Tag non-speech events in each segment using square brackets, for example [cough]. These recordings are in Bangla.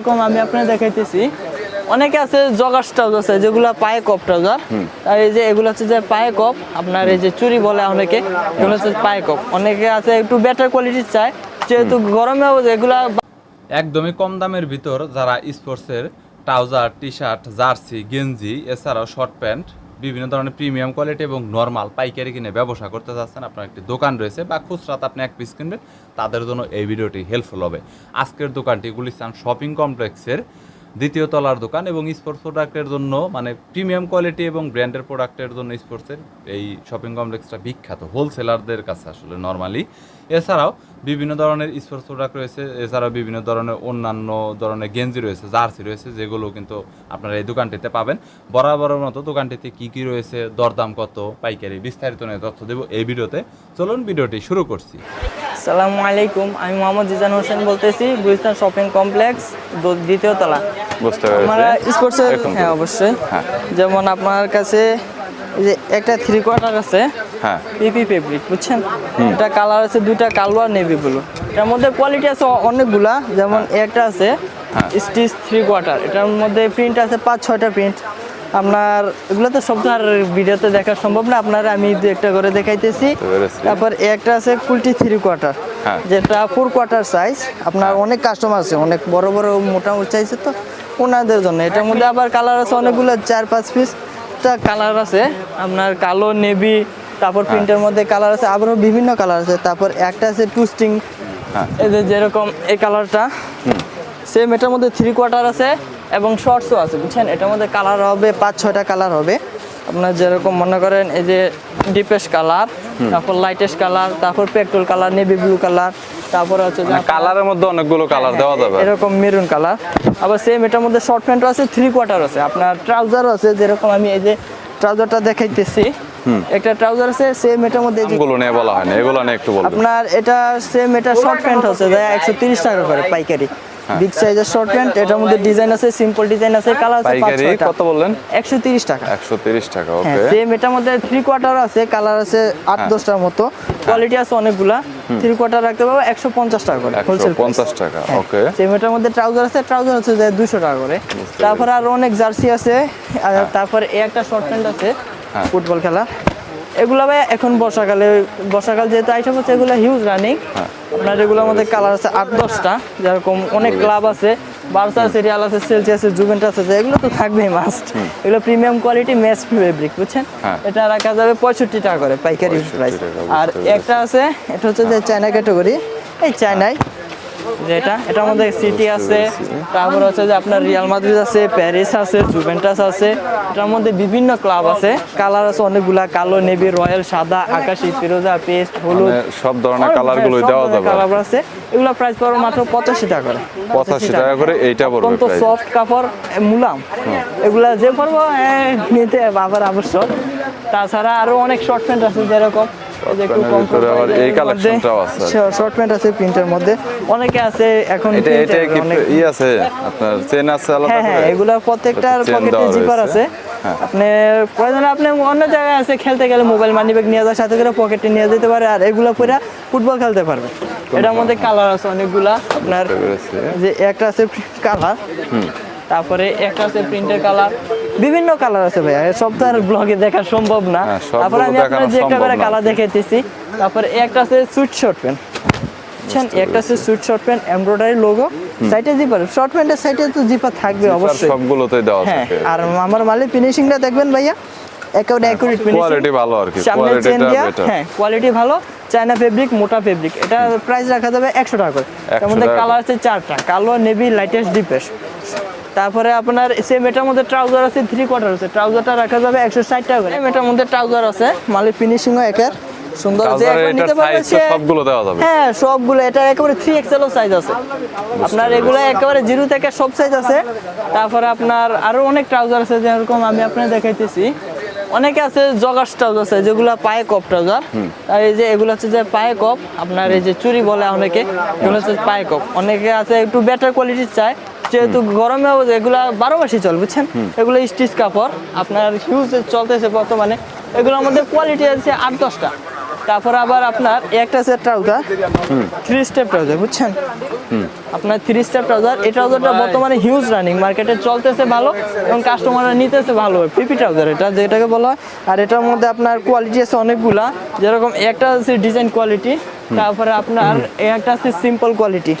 এরকম আমি আপনার দেখাইতেছি। অনেকে আছে জগার ট্রাউজার আছে যেগুলো পায়ে কপ ট্রাউজার আর এই যে এগুলো হচ্ছে যে পায়ে কপ আপনার এই যে চুরি বলে অনেকে এগুলো হচ্ছে পায়ে কপ। অনেকে আছে একটু বেটার কোয়ালিটির চায় যেহেতু গরমে এগুলা একদমই কম দামের ভিতর যারা স্পোর্টসের ট্রাউজার টি শার্ট জার্সি গেঞ্জি এছাড়াও শর্ট প্যান্ট বিভিন্ন ধরনের প্রিমিয়াম কোয়ালিটি এবং নর্মাল পাইকারি কিনে ব্যবসা করতে চাচ্ছেন আপনার একটি দোকান রয়েছে বা খুচরাতে আপনি এক পিস কিনবেন, তাদের জন্য এই ভিডিওটি হেল্পফুল হবে। আজকের দোকানটি গুলিস্তান শপিং কমপ্লেক্সের দ্বিতীয় তলার দোকান এবং স্পোর্টস প্রোডাক্টের জন্য মানে প্রিমিয়াম কোয়ালিটি এবং ব্র্যান্ডের প্রোডাক্টের জন্য স্পোর্টসের এই শপিং কমপ্লেক্সটা বিখ্যাত হোলসেলারদের কাছে আসলে নর্মালি এছাড়াও বিভিন্ন ধরনের স্পোর্টস প্রোডাক্ট রয়েছে, এছাড়াও বিভিন্ন ধরনের অন্যান্য ধরনের গেঞ্জি রয়েছে, জার্সি রয়েছে, যেগুলো কিন্তু আপনারা এই দোকানটিতে পাবেন। বরাবরের মতো দোকানটিতে কি কি রয়েছে, দরদাম কত, পাইকারি বিস্তারিত নিয়ে তথ্য দেবো এই ভিডিওতে। চলুন ভিডিওটি শুরু করছি। সালামু আলাইকুম, আমি মোহাম্মদ জিজান হোসেন বলতেছি গুলিস্তান শপিং কমপ্লেক্স দ্বিতীয় তলা। বুঝতে আমরা স্পোর্টসের হ্যাঁ অবশ্যই। হ্যাঁ। যেমন আপনার কাছে যে একটা থ্রি কোয়ার্টার আছে হ্যাঁ। পিপি ফেব্রিক বুঝছেন? এটা কালার আছে দুইটা কালো আর নেভি ব্লু এটার মধ্যে কোয়ালিটি আছে অনেকগুলা যেমন একটা আছে হ্যাঁ। স্টিচ থ্রি কোয়ার্টার এটার মধ্যে প্রিন্ট আছে পাঁচ ছয়টা প্রিন্ট আপনার এগুলো তো সব আর ভিডিওতে দেখা সম্ভব না আপনার আমি দু একটা করে দেখাইতেছি। তারপর একটা আছে কুলটি থ্রি কোয়ার্টার হ্যাঁ। যেটা ফোর কোয়ার্টার সাইজ আপনার অনেক কাস্টমার আছে অনেক বড় বড় মোটামুটি চাইছে তো। ওনাদের জন্য। এটার মধ্যে আবার কালার আছে অনেকগুলো চার পাঁচ পিস কালার আছে আপনার কালো নেভি তারপর প্রিন্টের মধ্যে কালার আছে আবারও বিভিন্ন কালার আছে। তারপর একটা আছে টুস্টিং এদের এই যে যেরকম এই কালারটা সেম এটার মধ্যে থ্রি কোয়ার্টার আছে এবং শর্টসও আছে বুঝছেন? এটার মধ্যে কালার হবে পাঁচ ছয়টা কালার হবে। আপনার যেরকম মনে করেন এই যে ডিপেস্ট কালার তারপর লাইটেস্ট কালার তারপর petrol colour navy blue colour তারপর হচ্ছে মানে কালারের মধ্যে অনেকগুলো কালার দেওয়া যাবে। এরকম মেরুন কালার আবার সেম এটার মধ্যে শর্ট প্যান্টও আছে থ্রি কোয়ার্টার আছে। আপনার ট্রাউজার আছে যেরকম আমি এই যে ট্রাউজারটা দেখাইতেছি একটা ট্রাউজার আছে সেম এটার মধ্যে এগুলো নিয়ে বলা হয়নি এগুলো নিয়ে একটু বলবেন। আপনার এটা সেম এটা শর্ট প্যান্ট আছে যা একশো তিরিশ টাকা করে পাইকারি। বিগ সাইজের শর্ট প্যান্ট এটার মধ্যে ডিজাইন আছে সিম্পল ডিজাইন আছে কালার আছে পাইকারি কত বললেন? একশো তিরিশ টাকা। একশো তিরিশ টাকা হ্যাঁ ওকে সেম এটার মধ্যে থ্রি কোয়ার্টার আছে কালার আছে আট দশটার মতো। কোয়ালিটি আছে অনেকগুলা। থ্রি কোয়ার্টার রাখতে পারব একশো পঞ্চাশ টাকা করে হোলসেল টাকা ওকে সেম এটার মধ্যে ট্রাউজার আছে ট্রাউজার হচ্ছে যে দুশো টাকা করে। তারপর আর অনেক জার্সি আছে আর তারপর এই একটা শর্ট প্যান্ট আছে হ্যাঁ। ফুটবল খেলা এগুলো ভাই এখন বর্ষাকালে বর্ষাকাল যেহেতু আইসা হচ্ছে এগুলো হিউজ রানিং। আপনার এগুলোর মধ্যে কালার আছে আট দশটা যেরকম অনেক ক্লাব আছে বার্সা আছে রিয়াল আছে সেলসি আছে জুভেন্টাস আছে এগুলো তো থাকবেই মাস্ট এগুলো প্রিমিয়াম কোয়ালিটি ম্যাচ ফেব্রিক বুঝছেন? হ্যাঁ। এটা রাখা যাবে পঁয়ষট্টি টাকা করে পাইকারি 65 প্রাইস আর একটা আছে এটা হচ্ছে যে চায়না ক্যাটাগরি এই চায়নায় যেটা এটার মধ্যে সিটি আছে তারপর হচ্ছে যে আপনার রিয়াল মাদ্রিদ আছে প্যারিস আছে জুভেন্টাস আছে এটার মধ্যে বিভিন্ন ক্লাব আছে। কালার আছে অনেকগুলা কালো নেভি রয়্যাল সাদা আকাশি ফিরোজা পেস্ট হলুদ। মানে সব ধরনের কালার গুলোই দেওয়া যাবে। কালার আছে। এগুলো প্রাইস পড়বে মাত্র পঁচাশি টাকা করে। পঁচাশি টাকা করে এইটা পড়বে অত্যন্ত সফট কাপড় মুলাম। এগুলা যে পরবো এ, নিতে বাবার আবশ্যক। তাছাড়া আরও অনেক শর্ট প্যান্ট আছে যেরকম। এই যে একটু প্যান্টের কম ভিতরে আবার এই কালেকশনটাও আছে। শর্ট প্যান্ট আছে প্রিন্টের মধ্যে। অনেকে আছে এখন এটা এটা কি ই আছে আপনার চেন আছে আলাদা হ্যাঁ এগুলা প্রত্যেকটার পকেটে জিপার আছে। আপনি আপনি অন্য জায়গায় আছে খেলতে গেলে মোবাইল মানি ব্যাগ নিয়ে যাওয়ার সাথে করে পকেটে নিয়ে যেতে পারে আর এগুলো পরে ফুটবল খেলতে পারবে। এটার মধ্যে কালার আছে অনেকগুলা। আপনার যে একটা আছে কালার তারপরে একটা আছে প্রিন্টের কালার বিভিন্ন কালার আছে ভাইয়া সব তো আর ব্লগে দেখা সম্ভব না। হ্যাঁ, তারপরে আমি আপনার যে একটা করে কালার দেখাইতেছি তারপরে একটা আছে সুইট শর্ট প্যান্ট বুঝছেন? একটা আছে sweat short pant embroidery logo সাইডে জিপার শর্ট প্যান্টের সাইডে তো জিপার থাকবে অবশ্যই। সবগুলোতেই দেওয়া হ্যাঁ থাকে। আর আমার মালের ফিনিশিংটা দেখবেন ভাইয়া একেবারে অ্যাকুরেট ফিনিশিং কোয়ালিটি ভালো আর কি কোয়ালিটিটা বেটার হ্যাঁ কোয়ালিটি ভালো চায়না ফেব্রিক মোটা ফেব্রিক এটা প্রাইস রাখা যাবে একশো টাকা করে। তার মধ্যে কালার আছে চারটা কালো নেভি লাইটেস্ট ডিপেস্ট তারপরে আপনার সেম এটার মধ্যে ট্রাউজার আছে থ্রি কোয়ার্টার আছে। ট্রাউজারটা রাখা যাবে একশো ষাট টাকা করে। এটার মধ্যে ট্রাউজার আছে মালের ফিনিশিংও একের। সুন্দর যে ট্রাউজারের একবার এটার নিতে পারবে সাইজ তো সে- সবগুলো দেওয়া যাবে। হ্যাঁ সবগুলো। এটা একেবারে থ্রি এক্সেলও সাইজ আছে। আপনার এগুলো একেবারে জিরো থেকে সব সাইজ আছে। তারপরে আপনার আরও অনেক ট্রাউজার আছে যেরকম আমি আপনার দেখাইতেছি। অনেকে আছে জগার ট্রাউজার আছে যেগুলো পায়ে কপ ট্রাউজার আর এই যে এগুলো হচ্ছে যে পায়ে কপ আপনার এই যে চুরি বলে অনেকে এগুলো হচ্ছে পায়ে কপ। অনেকে আছে একটু বেটার কোয়ালিটির চায় যেহেতু গরমে এগুলা বারো মাসই চল বুঝছেন? এগুলো স্টিচ কাপড় আপনার হিউজ চলতেছে বর্তমানে। এগুলোর মধ্যে কোয়ালিটি আছে আট দশটা। তারপর আবার আপনার একটা আছে ট্রাউজার থ্রি স্টেপ ট্রাউজার বুঝছেন? আপনার থ্রি স্টেপ ট্রাউজার এই ট্রাউজারটা বর্তমানে হিউজ রানিং মার্কেটে চলতেছে ভালো এবং কাস্টমাররা নিতেছে ভালো পিপি ট্রাউজার এটা যেটাকে বলা হয়। আর এটার মধ্যে আপনার কোয়ালিটি আছে অনেকগুলা যেরকম একটা আছে ডিজাইন কোয়ালিটি তারপরে আপনার একটা আছে সিম্পল কোয়ালিটি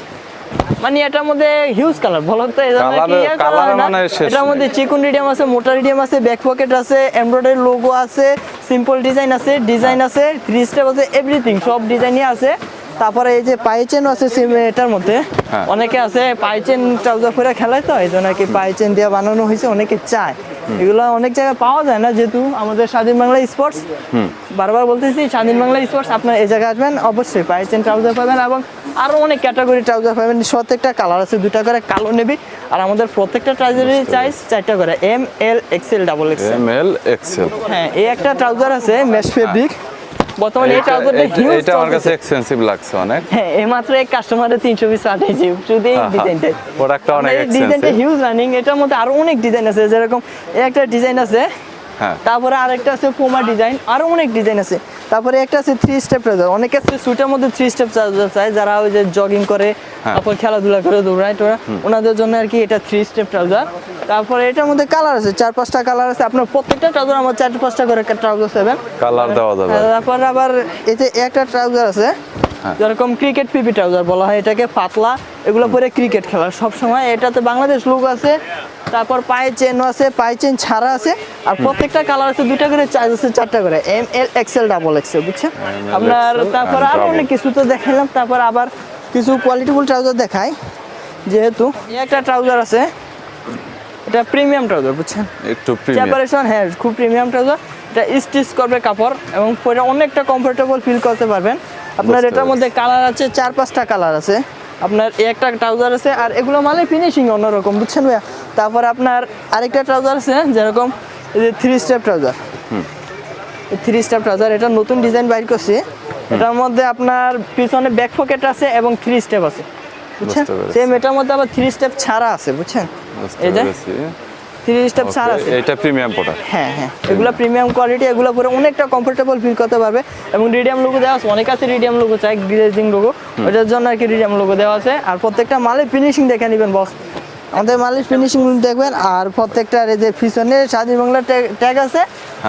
মানে এটার মধ্যে হিউজ কালার বলো তো হয়। মানে এটার মধ্যে চিকন রিডিয়াম আছে মোটা রিডিয়াম আছে ব্যাক পকেট আছে এমব্রয়ডারি লোগো আছে সিম্পল ডিজাইন আছে ডিজাইন আছে থ্রি স্টেপ আছে এভরিথিং সব ডিজাইনই আছে। তারপরে এই যে পাই চেন আছে সিম এটার মধ্যে। হ্যাঁ। অনেকে আছে পাই চেন ট্রাউজার করে খেলায় তো এই জন্য কি পাই চেন দিয়ে বানানো হয়েছে অনেকে চায়। এগুলো অনেক জায়গায় পাওয়া যায় না যেহেতু আমাদের স্বাধীন বাংলা স্পোর্টস বারবার বলতেছি স্বাধীন বাংলা স্পোর্টস আপনার এই জায়গায় আসবেন অবশ্যই পাইচেন ট্রাউজার পাবেন এবং আরও অনেক ক্যাটাগরি ট্রাউজার পাবেন। প্রত্যেকটা কালার আছে দুটা করে কালো নেবি আর আমাদের প্রত্যেকটা ট্রাউজারের চাইজ চারটা করে M L XL double XL M L XL হ্যাঁ এই একটা ট্রাউজার আছে মেশ ফেব্রিক বর্তমানে এই ট্রাউজারটা হিউজ এটা আমার কাছে এক্সপেন্সিভ লাগছে অনেক। হ্যাঁ এইমাত্র এক কাস্টমারে তিনশো পিস পাঠিয়েছি শুধু এই ডিজাইনটা প্রোডাক্টটা অনেক ডিজাইনটা হিউজ রানিং এটার মধ্যে আরও অনেক ডিজাইন আছে যেরকম একটা ডিজাইন আছে হ্যাঁ তারপরে আরেকটা আছে পোমা ডিজাইন আরও অনেক ডিজাইন আছে। তারপরে একটা আছে থ্রি স্টেপ ট্রাউজার অনেকে আছে সুটের মধ্যে থ্রি স্টেপ ট্রাউজার চায় যারা ওই যে জগিং করে হ্যাঁ। তারপর খেলাধুলা করে দৌড়ায় টোরা ওনাদের জন্য আর কি এটা থ্রি স্টেপ ট্রাউজার তারপরে এটার মধ্যে কালার আছে চার পাঁচটা কালার আছে। আপনার প্রত্যেকটা ট্রাউজার আমার চার পাঁচটা করে একটা ট্রাউজার পাবেন কালার দেওয়া যাবে। তারপর আবার এতে একটা ট্রাউজার আছে হ্যাঁ। যেরকম ক্রিকেট পিপি ট্রাউজার বলা হয় এটাকে পাতলা এগুলো পরে ক্রিকেট খেলা। সব সময় এটাতে বাংলাদেশ লোক আছে তারপর পায়ে চেনও আছে পায়ে চেন ছাড়া আছে আর প্রত্যেকটা কালার আছে দুটা করে চার্জ আছে চারটা করে। M L XL double XL বুঝছেন আপনার তারপর and আরও অনেক কিছু তো দেখাইলাম তারপর আবার কিছু কোয়ালিটিফুল ট্রাউজার দেখাই। যেহেতু একটা ট্রাউজার আছে এটা প্রিমিয়াম ট্রাউজার বুঝছেন একটু প্রিমিয়াম হ্যাঁ খুব প্রিমিয়াম ট্রাউজার এটা স্টিচ করবে কাপড় এবং পরে অনেকটা কমফোর্টেবল ফিল করতে পারবেন। আপনার এটার মধ্যে কালার আছে চার পাঁচটা কালার আছে। আপনার একটা ট্রাউজার আছে আর এগুলো মানে ফিনিশিং অন্যরকম বুঝছেন ভাইয়া? তারপর আপনার আরেকটা ট্রাউজার আছে যেরকম এই যে three step trouser three step trouser এটা নতুন ডিজাইন বাইর করছি। এটার মধ্যে আপনার পিছনে ব্যাক পকেট আছে এবং থ্রি স্টেপ আছে বুঝছেন। সেম এটার মধ্যে আবার থ্রি স্টেপ ছাড়া আছে বুঝছেন? এই যে। থ্রি স্টেপ ছাড়া আছে। এটা প্রিমিয়াম প্রোডাক্ট হ্যাঁ হ্যাঁ। এগুলো প্রিমিয়াম কোয়ালিটি এগুলো পরে অনেকটা কমফোর্টেবল ফিল করতে পারবে। এবং রিডিয়াম লোগো দেওয়া আছে অনেক আছে রিডিয়াম লোগো চাই গ্লেজিং লোগো ওটার জন্য আর কি রিডিয়াম লোগো দেওয়া আছে। আর প্রত্যেকটা মালে ফিনিশিং দেখে নেবেন বস আমাদের মালের ফিনিশিং দেখবেন আর প্রত্যেকটার এই যে পিছনে স্বাধীন বাংলা ট্যাগ আছে।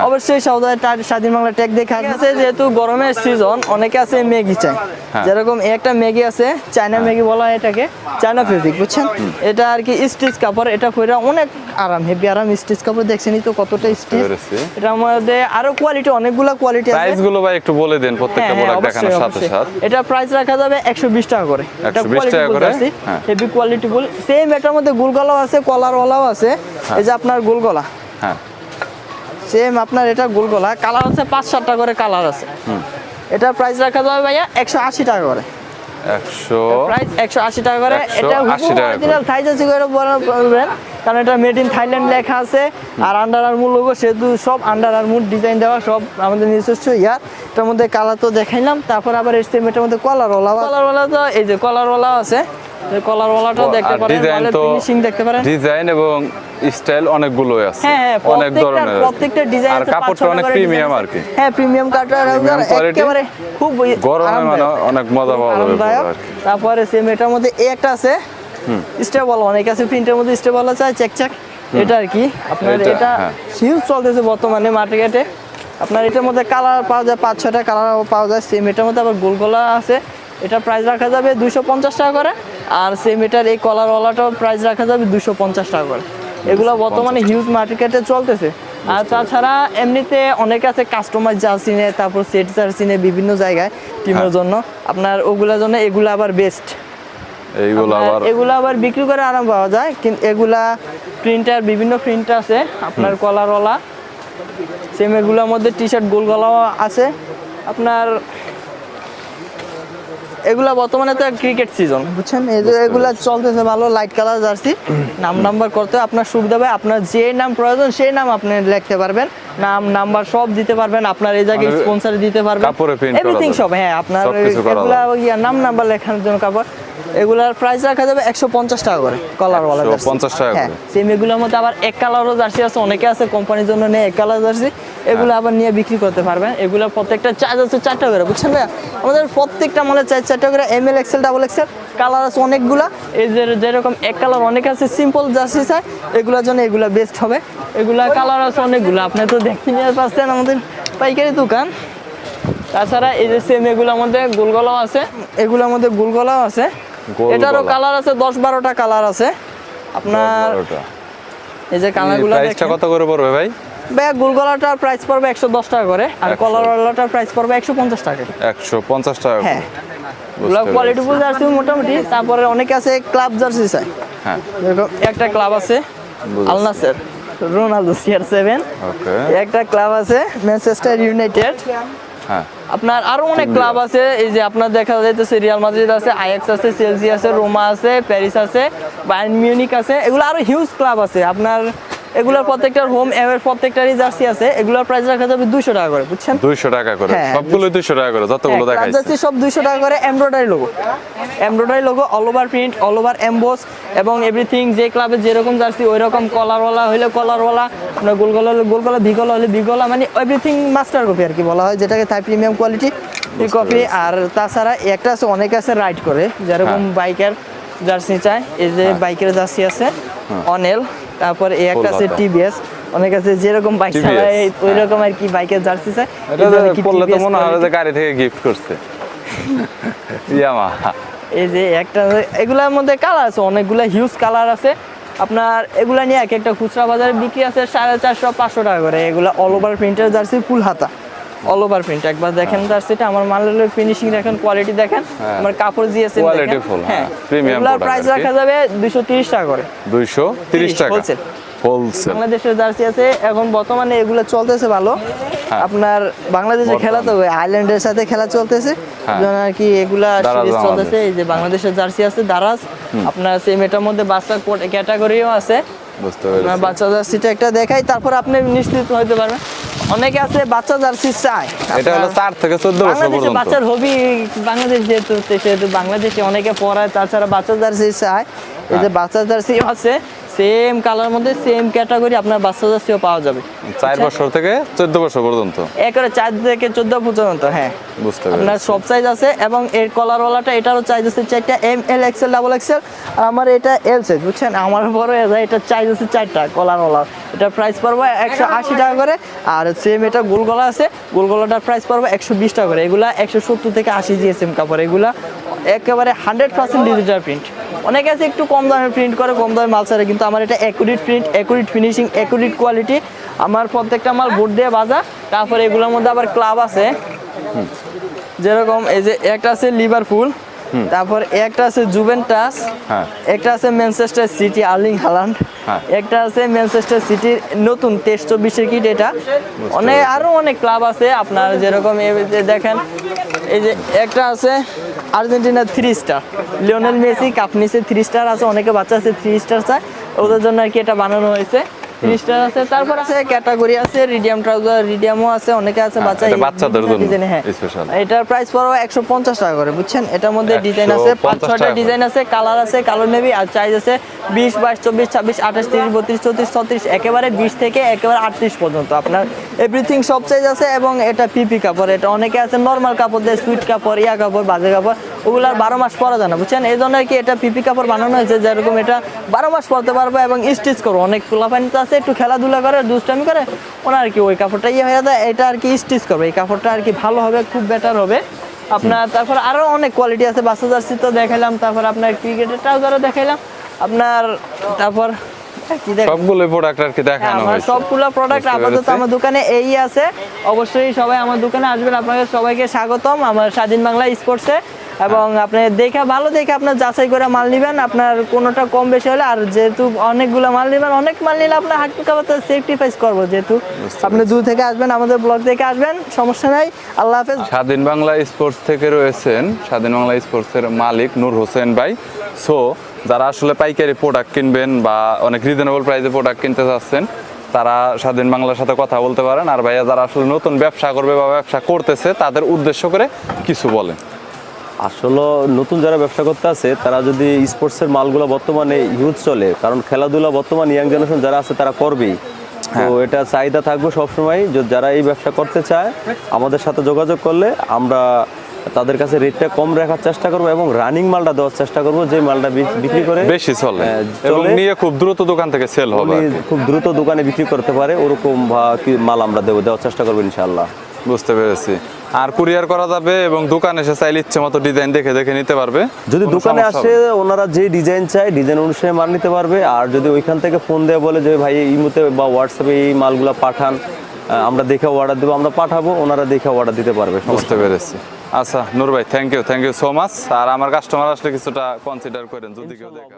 অবশ্যই সৌদায় স্বাধীন বাংলা ট্যাগ দেখে আছে যেহেতু গরমের সিজন অনেকে আছে ম্যাগি চাই হ্যাঁ। যেরকম একটা ম্যাগি আছে চায়না ম্যাগি বলা হয় এটাকে চায়না ফেব্রিক বুঝছেন? এটা আর কি স্টিচ কাপড় এটা পরে অনেক আরাম হেভি আরাম স্টিচ কাপড় দেখছেনই তো কতটা স্টিচ। এটার মধ্যে আরও কোয়ালিটি অনেকগুলা কোয়ালিটি আছে। প্রাইসগুলো ভাই একটু বলে দেন প্রত্যেকটা হ্যাঁ, হ্যাঁ, প্রোডাক্ট দেখানোর অবশ্যই, সাথে অবশ্যই। সাথে। এটা প্রাইস রাখা যাবে একশো বিশ টাকা করে। 120 টাকা করে? হ্যাঁ। হেভি কোয়ালিটি ফুল সেম এটার মধ্যে গুলগলাও আছে কলারওয়ালাও আছে। এই যে আপনার গুলগলা। হ্যাঁ। সেম আপনার এটা গুলগলা। কালার আছে পাঁচ সাতটা করে কালার আছে। এটা প্রাইস রাখা যাবে ভাইয়া একশো আশি টাকা করে। কারণ এটা মেড ইন থাইল্যান্ড লেখা আছে। আর আন্ডার আর্মুর লোগো সেহেতু সব আন্ডার আর্মুর ডিজাইন দেওয়া সব আমাদের নিজস্ব ইয়ার। এটার মধ্যে কালার তো দেখাইলাম। তারপর আবার এসছে এটার মধ্যে কলারওয়ালা কলারওয়ালা তো এই যে কলার কলারওয়ালা আছে। দেখতে পারেন ডিজাইন তো ফিনিশিং দেখতে পারেন। ডিজাইন এবং স্টাইল অনেকগুলো আছে হ্যাঁ হ্যাঁ অনেক ধরনের প্রত্যেকটা ডিজাইন আর কাপড়টা অনেক প্রিমিয়াম আর কি। হ্যাঁ প্রিমিয়াম কাটার Premium একেবারে খুব গরমে মানে অনেক মজা পাওয়া যাবে। তারপরে সেম এটার মধ্যে এই একটা আছে স্টেবল অনেক আছে প্রিন্টের মধ্যে স্টেবল আছে চেক চেক এটা আর কি। আপনার এটা, হ্যাঁ। হিউজ চলতেছে বর্তমানে মার্কেটে আপনার এটার মধ্যে কালার পাওয়া যায় পাঁচ ছটা কালার পাওয়া যায় সেম এটার মধ্যে আবার গোলগোলা আছে। এটা প্রাইস রাখা যাবে দুশো পঞ্চাশ টাকা করে। আর সেম এটার এই কলারওয়ালাটাও প্রাইস রাখা যাবে দুশো পঞ্চাশ টাকা করে। এগুলো বর্তমানে হিউজ মার্কেটে চলতেছে। আর তাছাড়া এমনিতে অনেক আছে কাস্টমার জার্সি নেয় তারপর সেট জার্সি নেয় বিভিন্ন জায়গায় টিমের হ্যাঁ। জন্য। আপনার ওগুলোর জন্য এগুলো আবার বেস্ট এইগুলো আবার এগুলো আবার বিক্রি করে আরাম পাওয়া যায় কিন্তু এগুলা প্রিন্টার বিভিন্ন প্রিন্ট আছে আপনার কলারওয়ালা সেম এগুলোর মধ্যে টি শার্ট গোল গলাও আছে। আপনার এগুলা বর্তমানে তো ক্রিকেট সিজন বুঝছেন? এই যে এগুলা চলতেছে, ভালো লাইট কালার জার্সি। নাম নাম্বার করতে আপনার সুবিধা হবে, আপনার যে নাম প্রয়োজন, সেই নাম আপনি লিখতে পারবেন। নাম নাম্বার সব দিতে পারবেন আপনার এই জায়গায় মানে স্পন্সর দিতে পারবেন। এভরিথিং সব হ্যাঁ আপনার এগুলা ইয়া নাম নাম্বার লেখানোর জন্য কাপড় এগুলার প্রাইস রাখা যাবে একশো পঞ্চাশ টাকা করে কলার ওয়ালা 150 টাকা করে। সেম এগুলোর মধ্যে আবার এক কালারও জার্সি আছে অনেকে আছে কোম্পানির জন্য নেই এক কালার জার্সি এগুলো আবার নিয়ে বিক্রি করতে পারবেন। এগুলোর প্রত্যেকটা চার্জ আছে চারটা করে বুঝছেন ভাইয়া? আমাদের প্রত্যেকটা মানে চার চারটা করে M L XL double XL colour আছে অনেকগুলা। এই যে যেরকম এক কালার অনেক আছে সিম্পল জার্সি চাই এগুলোর জন্য এগুলো বেস্ট হবে। এগুলা কালার আছে অনেকগুলো আপনি তো দেখতে নিয়ে পাচ্ছেন আমাদের পাইকারি দোকান। তাছাড়া এই যে সেম এগুলোর মধ্যে গোলগলাও আছে। এগুলোর মধ্যে গোলগলাও আছে। এটারও কালার আছে দশ বারোটা কালার আছে। আপনার এই যে কালারগুলো কত করে পড়বে ভাই? গোলগলাটার প্রাইস পড়বে একশো দশ টাকা করে আর 100 কলারওয়ালাটার প্রাইস পড়বে একশো পঞ্চাশ টাকা একশো পঞ্চাশ টাকা। হ্যাঁ। কোয়ালিটি ফুল জার্সি মোটামুটি তারপরে অনেকে আছে ক্লাব জার্সি চাই। হ্যাঁ। একটা ক্লাব আছে আলনাসের রোনালদো সিআর সেভেন একটা ক্লাব আছে ম্যানচেস্টার ইউনাইটেড হ্যাঁ। আপনার আরও অনেক ক্লাব আছে এই যে আপনার দেখা যাইতেছে রিয়াল মাদ্রিদ আছে আইএক্স আছে চেলসি আছে রোমা আছে প্যারিস আছে বায়ার্ন মিউনিক আছে এগুলো আরও হিউজ ক্লাব আছে। আপনার এগুলোর প্রত্যেকটার হোম এর প্রত্যেকটারই জার্সি আছে এগুলোর প্রাইস রাখা যাবে দুশো টাকা করে বুঝছেন? দুইশো টাকা করে। হ্যাঁ, সবগুলো দুইশো টাকা করে যতগুলো হ্যাঁ, দেখাইছে। জার্সি সব দুইশো টাকা করে embroidery logo embroidery logo all over print all over emboss এবং এভরিথিং যে ক্লাবে যেরকম জার্সি ওই রকম কলারওয়ালা হলে কলারওয়ালা আপনার গোলগলা হলে গোলগলা ভিগলা হলে ভিগলা মানে এভরিথিং মাস্টার কপি আর কি বলা হয় যেটাকে থাই প্রিমিয়াম কোয়ালিটি কপি আর তাছাড়া একটা আছে অনেকে আছে রাইড করে যেরকম হ্যাঁ। বাইকের জার্সি চায় এই যে বাইকের জার্সি আছে অনেল তারপর এই একটা আছে টিভিএস অনেক আছে যেরকম বাইক চালায় ওই রকম আর কি বাইকের জার্সি চায়। এটা পড়লে তো মনে হয় যে গাড়ি থেকে গিফট করছে। [laughs] ইয়ামা এই যে একটা এগুলার মধ্যে কালার আছে অনেকগুলা হিউজ কালার আছে। আপনার এগুলা নিয়ে এক একটা খুচরা বাজারে বিক্রি আছে সাড়ে চারশো পাঁচশো টাকা করে। এগুলা all over printer jersey full হাতা। অল ওভার প্রিন্ট একবার দেখেন জার্সিটা আমার মালের ফিনিশিং দেখেন কোয়ালিটি দেখেন। হ্যাঁ। আমার কাপড় Quality full, হ্যাঁ। এগুলার product প্রাইস রাখা যাবে দুশো তিরিশ টাকা করে। দুইশো তিরিশ টাকা। Wholesale। হোলসেল বাংলাদেশের জার্সি আছে। এখন বর্তমানে এগুলো চলতেছে ভালো। হ্যাঁ। আপনার বাংলাদেশের খেলা তো আইল্যান্ডের সাথে খেলা চলতেছে। হ্যাঁ। আর কি এগুলা সিরিজ চলতেছে। এই যে বাংলাদেশের জার্সি আছে দারাজ। আপনার সেম এটার মধ্যে বাচ্চা ক্যাটাগরিও আছে। বুঝতে পেরেছি। বাচ্চা জার্সিটা একটা দেখাই। তারপর আপনি নিশ্চিত হতে পারবেন। অনেকে আছে বাচ্চা জার্সি চায়। এটা হলো 4 থেকে চোদ্দ বছর পর্যন্ত পর্যন্ত। বাচ্চার হবি বাংলাদেশ যেহেতু সেহেতু বাংলাদেশে অনেকে পড়ায় তাছাড়া বাচ্চা জার্সি চায় এই যে বাচ্চা জার্সি আছে সেম কালার মধ্যে সেম ক্যাটাগরি আপনার বাচ্চা জার্সিও পাওয়া যাবে। চার বছর থেকে চোদ্দ বছর পর্যন্ত। একবারে চার থেকে চোদ্দ পর্যন্ত হ্যাঁ। বুঝতে আপনার পেরেছি। সব সাইজ আছে এবং এর কলারওয়ালাটা এটারও চাইজ আছে চারটা M L XL double XL আর আমার এটা এল সাইজ বুঝছেন? আমার বড় এটা চাইজ আছে চারটা কলারওয়ালা এটা প্রাইস পড়বে একশো আশি টাকা করে। আর সেম এটা গোলগলা আছে গোলগলাটার প্রাইস পড়বে একশো বিশ টাকা করে। এগুলা একশো সত্তর থেকে আশি জিএসএম কাপড় এগুলা একেবারে হান্ড্রেড পার্সেন্ট ডিজিটাল প্রিন্ট অনেকে আছে একটু কম দামে প্রিন্ট করে কম দামে মাল ছাড়ে কিন্তু আমার এটা accurate print accurate finishing accurate quality আমার প্রত্যেকটা মাল বোর্ড দিয়ে বাজা তারপরে এগুলোর মধ্যে আবার ক্লাব আছে। যেরকম এই যে একটা আছে লিভারপুল তারপর একটা আছে জুভেন্টাস হ্যাঁ। একটা আছে ম্যানচেস্টার সিটি আর্লিং হালান্ড। একটা আছে ম্যানচেস্টার সিটির নতুন টেস্ট চব্বিশের কিট এটা। অনেক আরও অনেক ক্লাব আছে আপনার যেরকম এই যে দেখেন এই যে একটা আছে Argentina three star Lionel Messi cup নিচে থ্রি স্টার আছে, অনেকে বাচ্চা আছে থ্রি স্টার চায়। ওদের জন্য আর কি এটা বানানো হয়েছে। থ্রি আছে। তারপর আছে ক্যাটাগরি আছে রিডিয়াম ট্রাউজার রিডিয়ামও আছে অনেকে আছে হ্যাঁ, বাচ্চা এটা বাচ্চাদের জন্য design হ্যাঁ। এটার প্রাইস একশো পঞ্চাশ টাকা করে বুঝছেন? এটার মধ্যে ডিজাইন আছে পাঁচ 150 ছয়টা ডিজাইন আছে কালার আছে কালার নেবি আর চাইজ আছে বিশ বাইশ চব্বিশ ছাব্বিশ আঠাশ তিরিশ বত্রিশ চৌত্রিশ ছত্রিশ একেবারে বিশ থেকে একেবারে আটত্রিশ পর্যন্ত আপনার এভরিথিং সব সাইজ আছে এবং এটা পিপি কাপড় এটা অনেকে আছে নর্মাল কাপড় দেয় সুইট কাপড় ইয়া কাপড় বাজে কাপড় ওগুলো আর বারো মাস পরা যায় না বুঝছেন? এই জন্য কি এটা পিপি কাপড় বানানো হয়েছে যেরকম এটা বারো মাস পরতে পারবে এবং স্টিচ করব। অনেক পোলাপানিতে আছে একটু খেলাধুলা করে দুষ্টামি করে ওরা আর কি ওই কাপড়টা ইয়ে হয়ে যায় এটা আর কি স্টিচ করবে। এই কাপড়টা আর কি ভালো হবে খুব বেটার হবে। আপনার তারপর আরও অনেক কোয়ালিটি আছে বাচ্চা জার্সি তো দেখাইলাম তারপর আপনার ক্রিকেটের ট্রাউজারও দেখাইলাম। আপনার তারপর সবগুলো প্রোডাক্ট আর কি হ্যাঁ, দেখানো হয়েছে। সবগুলো প্রোডাক্ট আপাতত আমার দোকানে এই আছে। অবশ্যই সবাই আমার দোকানে আসবেন আপনাদের সবাইকে স্বাগতম। আমার স্বাধীন বাংলা স্পোর্টসে এবং আপনি দেখে ভালো দেখে আপনার যাচাই করে মাল নেবেন আপনার কোনোটা কম বেশি হলে আর যেহেতু অনেকগুলো মাল নেবেন অনেক মাল নিলে আপনার হাট সেফটিফাইস করব যেহেতু। আপনি দূর থেকে আসবেন আমাদের ব্লগ থেকে আসবেন সমস্যা নাই আল্লাহ হাফেজ। স্বাধীন বাংলা স্পোর্টস থেকে রয়েছেন স্বাধীন বাংলা স্পোর্টসের মালিক নূর হোসেন ভাই। সো যারা আসলে পাইকারি প্রোডাক্ট কিনবেন বা অনেক রিজনেবল প্রাইসে প্রোডাক্ট কিনতে চাচ্ছেন তারা স্বাধীন বাংলার সাথে কথা বলতে পারেন। আর ভাইয়া যারা আসলে নতুন ব্যবসা করবে বা ব্যবসা করতেছে তাদের উদ্দেশ্য করে কিছু বলেন। আসলে নতুন যারা ব্যবসা করতে আছে তারা যদি স্পোর্টসের মালগুলো বর্তমানে ইউজ চলে কারণ খেলাধুলা বর্তমান ইয়াং জেনারেশন যারা আছে তারা করবেই। তো এটা চাহিদা থাকবে সবসময় যে যারা এই ব্যবসা করতে চায় আমাদের সাথে যোগাযোগ করলে আমরা তাদের কাছে রেটটা কম রাখার চেষ্টা করব এবং রানিং মালটা দেওয়ার চেষ্টা করব যে মালটা বিক্রি করে বেশি চলে। হ্যাঁ, এবং নিয়ে খুব দ্রুত দোকান থেকে সেল হবে খুব দ্রুত দোকানে বিক্রি করতে পারে ওরকম মাল আমরা দেবো দেওয়ার চেষ্টা করব ইনশাল্লাহ বুঝতে পেরেছি। আর কুরিয়ার করা যাবে এবং দোকানে এসে চাইলে ইচ্ছে মতো ডিজাইন দেখে দেখে নিতে পারবে। যদি দোকানে আসে ওনারা যে ডিজাইন চায় ডিজাইন অনুসারে মাল নিতে পারবে। আর যদি ওইখান থেকে ফোন দেয় বলে যে ভাই ইমুতে বা হোয়াটসঅ্যাপে এই মালগুলো পাঠান আমরা দেখে অর্ডার দেবো আমরা পাঠাবো। ওনারা দেখে অর্ডার দিতে পারবে বুঝতে পেরেছি। আচ্ছা নূর ভাই thank you thank you so much আর আমার কাস্টমার আসলে কিছুটা কনসিডার করেন যদি কেউ দেখে